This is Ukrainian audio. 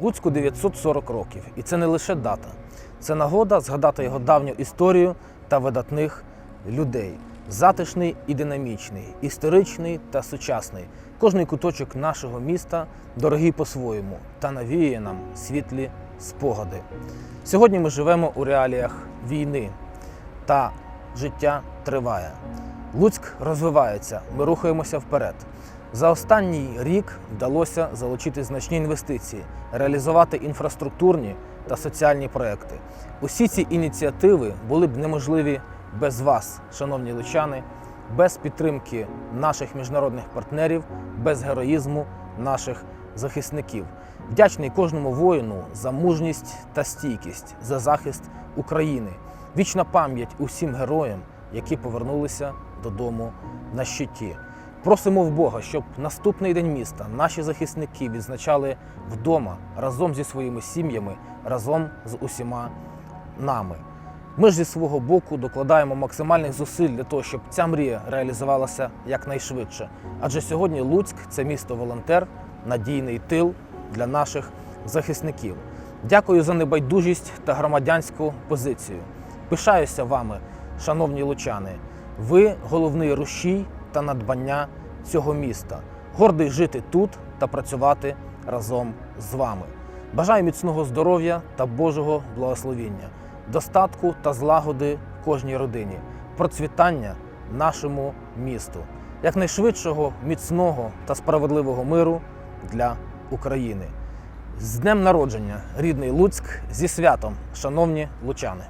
Луцьку 940 років, і це не лише дата, це нагода згадати його давню історію та видатних людей. Затишний і динамічний, історичний та сучасний. Кожний куточок нашого міста дорогий по-своєму та навіює нам світлі спогади. Сьогодні ми живемо у реаліях війни та життя триває. Луцьк розвивається, ми рухаємося вперед. За останній рік вдалося залучити значні інвестиції, реалізувати інфраструктурні та соціальні проекти. Усі ці ініціативи були б неможливі без вас, шановні лучани, без підтримки наших міжнародних партнерів, без героїзму наших захисників. Вдячний кожному воїну за мужність та стійкість, за захист України. Вічна пам'ять усім героям, які повернулися додому на щиті. Просимо в Бога, щоб наступний день міста наші захисники відзначали вдома разом зі своїми сім'ями, разом з усіма нами. Ми ж зі свого боку докладаємо максимальних зусиль для того, щоб ця мрія реалізувалася якнайшвидше. Адже сьогодні Луцьк це місто волонтер, надійний тил для наших захисників. Дякую за небайдужість та громадянську позицію. Пишаюся вами, шановні лучани. Ви головний рушій та надбання цього міста. Гордий жити тут та працювати разом з вами. Бажаю міцного здоров'я та Божого благословіння, достатку та злагоди кожній родині, процвітання нашому місту, якнайшвидшого, міцного та справедливого миру для України. З днем народження, рідний Луцьк, зі святом, шановні лучани!